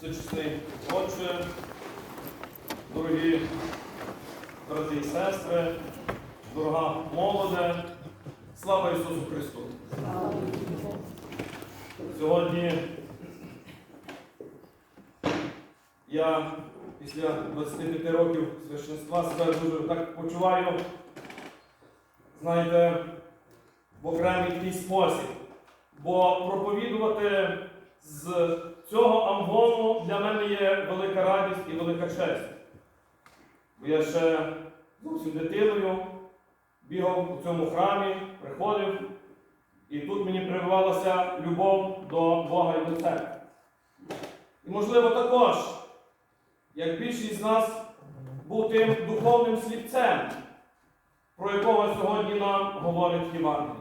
Всечесний Отче, дорогі брати і сестри, дорога молоде, слава Ісусу Христу! Сьогодні я після 25 років священства себе дуже так почуваю, знаєте, в окремий такий спосіб. Бо проповідувати з цього амвону для мене є велика радість і велика честь. Бо я ще зовсім дитиною бігав у цьому храмі, приходив, і тут мені прививалася любов до Бога і до церкви. І, можливо, також, як більшість з нас був тим духовним сліпцем, про якого сьогодні нам говорить Євангеліє.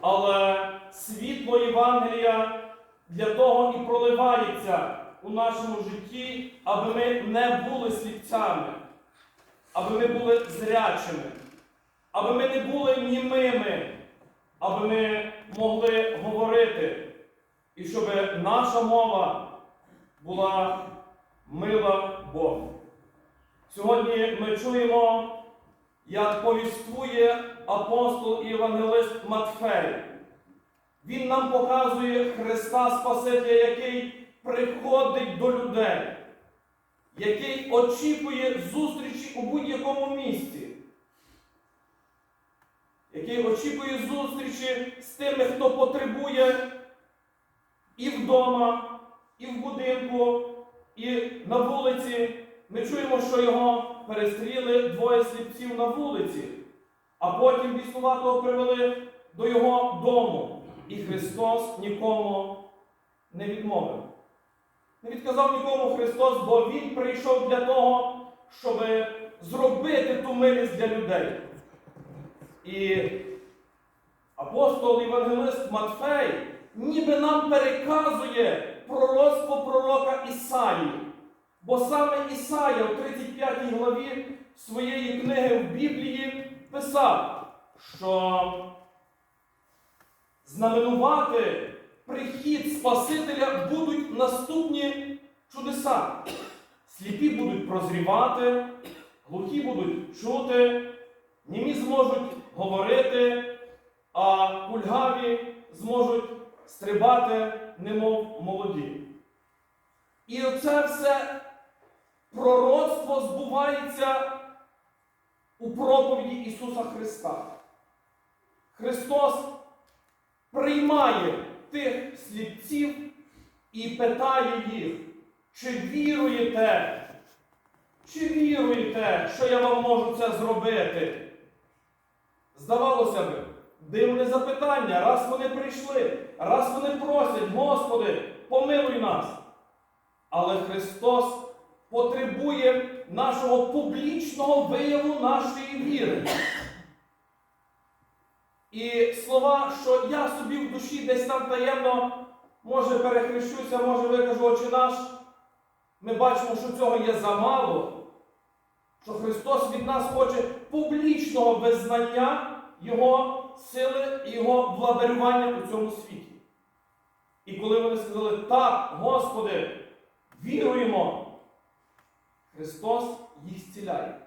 Але світло Євангелія для того і проливається у нашому житті, аби ми не були сліпцями, аби ми були зрячими, аби ми не були німими, аби ми могли говорити, і щоб наша мова була мила Богу. Сьогодні ми чуємо, як повіствує апостол і євангелист Матфей. Він нам показує Христа Спасителя, який приходить до людей, який очікує зустрічі у будь-якому місці, який очікує зустрічі з тими, хто потребує і вдома, і в будинку, і на вулиці. Ми чуємо, що його перестріли двоє сліпців на вулиці, а потім біснуватого привели до його дому. І Христос нікому не відмовив. Не відказав нікому Христос, бо Він прийшов для того, щоб зробити ту милість для людей. І апостол Євангелист Матфей ніби нам переказує пророцтво пророка Ісаї. Бо саме Ісая в 35 главі своєї книги в Біблії писав, що знаменувати прихід Спасителя будуть наступні чудеса. Сліпі будуть прозрівати, глухі будуть чути, німі зможуть говорити, а кульгаві зможуть стрибати, немов молоді. І оце все пророцтво збувається у проповіді Ісуса Христа. Христос приймає тих сліпців і питає їх, чи віруєте, чи віруєте, що я вам можу це зробити? Здавалося б, дивне запитання, раз вони прийшли, раз вони просять, Господи, помилуй нас. Але Христос потребує нашого публічного вияву нашої віри. І слова, що я собі в душі десь там таємно, може перехрещуся, може викажу очі наш, ми бачимо, що цього є замало, що Христос від нас хоче публічного визнання Його сили і Його владарювання у цьому світі. І коли вони сказали, так, Господи, віруємо, Христос їх зціляє.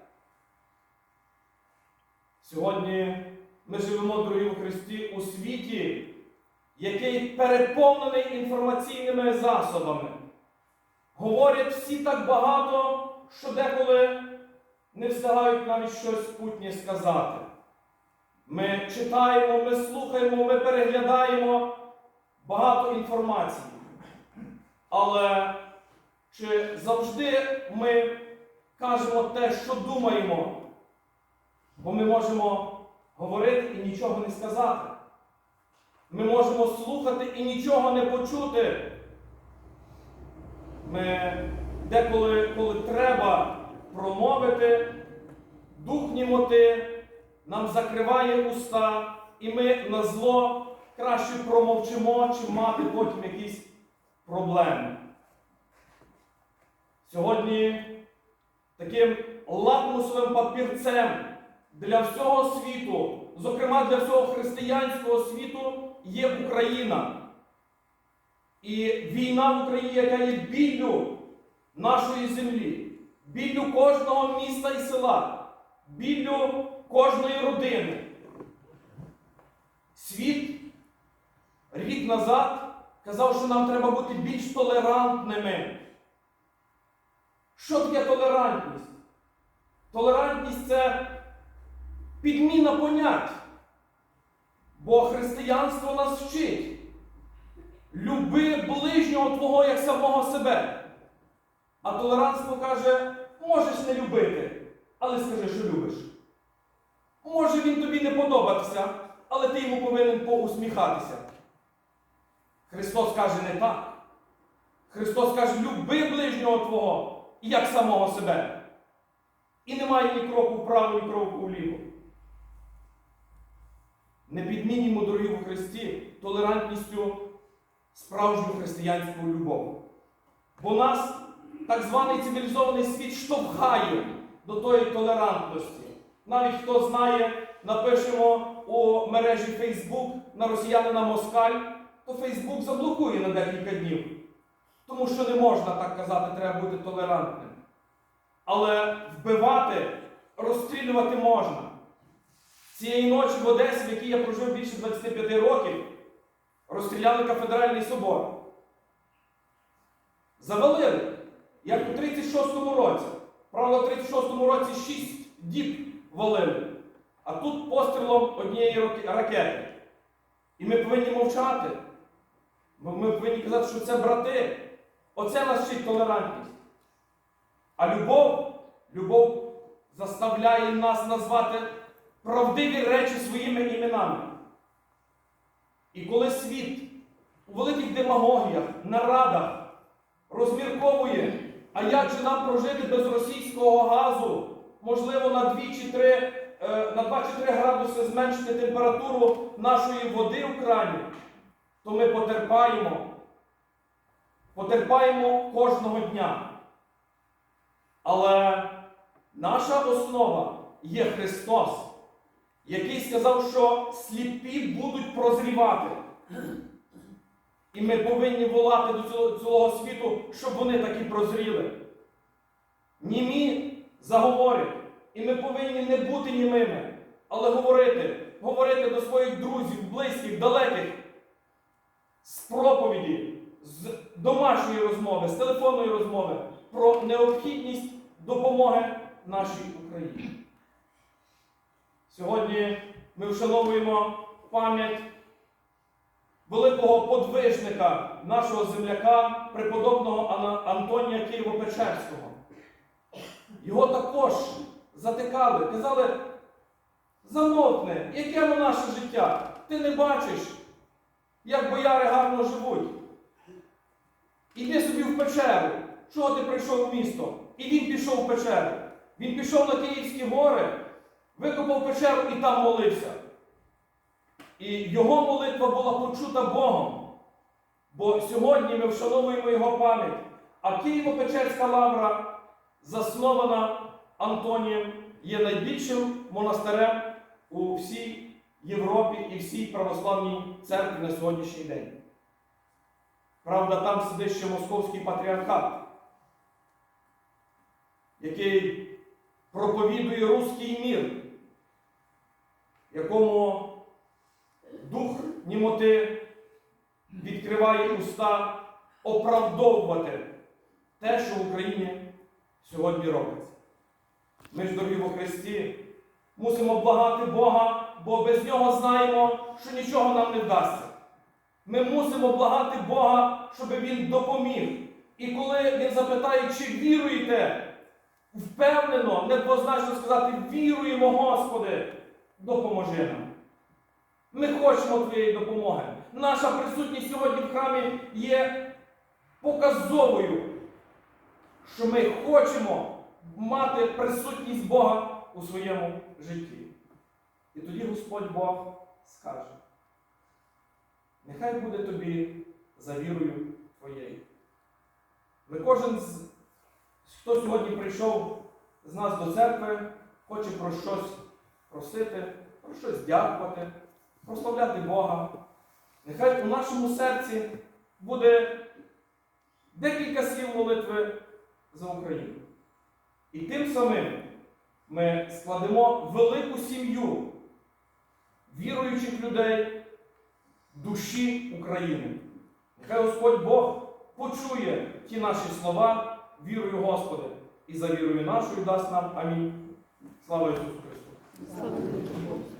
Сьогодні ми живемо, дорогі у Христі, у світі, який переповнений інформаційними засобами. Говорять всі так багато, що деколи не встигають навіть щось путнє сказати. Ми читаємо, ми слухаємо, ми переглядаємо багато інформації. Але чи завжди ми кажемо те, що думаємо? Бо ми можемо говорити і нічого не сказати. Ми можемо слухати і нічого не почути. Ми деколи, коли треба промовити, дух німоти нам закриває уста, і ми на зло краще промовчимо, чим мати потім якісь проблеми. Сьогодні таким лакмусовим папірцем для всього світу, зокрема для всього християнського світу, є Україна. І війна в Україні, яка є біллю нашої землі, біллю кожного міста і села, біллю кожної родини. Світ рік назад казав, що нам треба бути більш толерантними. Що таке толерантність? Толерантність це підміна понять. Бо християнство нас вчить. Люби ближнього твого як самого себе. А толерантство каже, можеш не любити, але скажи, що любиш. Може він тобі не подобатися, але ти йому повинен поусміхатися. Христос каже не так. Христос каже, люби ближнього твого як самого себе. І немає ні кроку вправо, ні кроку вліво. Не підмінюємо дорогі у Христі толерантністю справжню християнську любов. Бо нас так званий цивілізований світ штовхає до тої толерантності. Навіть хто знає, напишемо у мережі Facebook на росіянина Москаль, то Facebook заблокує на декілька днів. Тому що не можна так казати, треба бути толерантним. Але вбивати, розстрілювати можна. Цієї ночі в Одесі, в якій я прожив більше 25 років, розстріляли кафедральний собор. Завалили, як у 36-му році. Правда, в 36-му році 6 діб валили. А тут пострілом однієї ракети. І ми повинні мовчати. Ми повинні казати, що це брати. Оце вчить толерантність. А любов, любов заставляє нас назвати правдиві речі своїми іменами. І коли світ у великих демагогіях, нарадах розмірковує, а як же нам прожити без російського газу, можливо, на 2 чи 3, е, на 2 чи 3 градуси зменшити температуру нашої води в крані, то ми потерпаємо. Потерпаємо кожного дня. Але наша основа є Христос, який сказав, що сліпі будуть прозрівати. І ми повинні волати до цілого, цілого світу, щоб вони таки прозріли. Німі заговорять. І ми повинні не бути німими, але говорити, говорити до своїх друзів, близьких, далеких з проповіді, з домашньої розмови, з телефонної розмови про необхідність допомоги нашій Україні. Сьогодні ми вшановуємо пам'ять великого подвижника нашого земляка, преподобного Антонія Києво-Печерського. Його також затикали, казали, замовкни, яке воно наше життя? Ти не бачиш, як бояри гарно живуть. Іди собі в печеру. Чого ти прийшов в місто? І він пішов в печеру. Він пішов на Київські гори, викопав печеру і там молився. І його молитва була почута Богом. Бо сьогодні ми вшановуємо його пам'ять. А Києво-Печерська лавра, заснована Антонієм, є найбільшим монастирем у всій Європі і всій православній церкві на сьогоднішній день. Правда, там сидить ще московський патріархат, який проповідує руський мір, якому дух німоти відкриває уста оправдовувати те, що в Україні сьогодні робиться. Ми ж, дорогі во Христі, мусимо благати Бога, бо без нього знаємо, що нічого нам не вдасться. Ми мусимо благати Бога, щоб Він допоміг. І коли Він запитає, чи віруєте, впевнено, недвозначно сказати, віруємо, Господи, допоможи нам. Ми хочемо Твоєї допомоги. Наша присутність сьогодні в храмі є показовою, що ми хочемо мати присутність Бога у своєму житті. І тоді Господь Бог скаже: нехай буде тобі за вірою твоєю. Ми кожен, хто сьогодні прийшов з нас до церкви, хоче про щось просити, про щось дякувати, прославляти Бога. Нехай у нашому серці буде декілька слів молитви за Україну. І тим самим ми складемо велику сім'ю віруючих людей душі України. Нехай Господь Бог почує ті наші слова, вірую Господи, і за вірою нашою дасть нам. Амінь. Слава Ісусу! Слава Богу.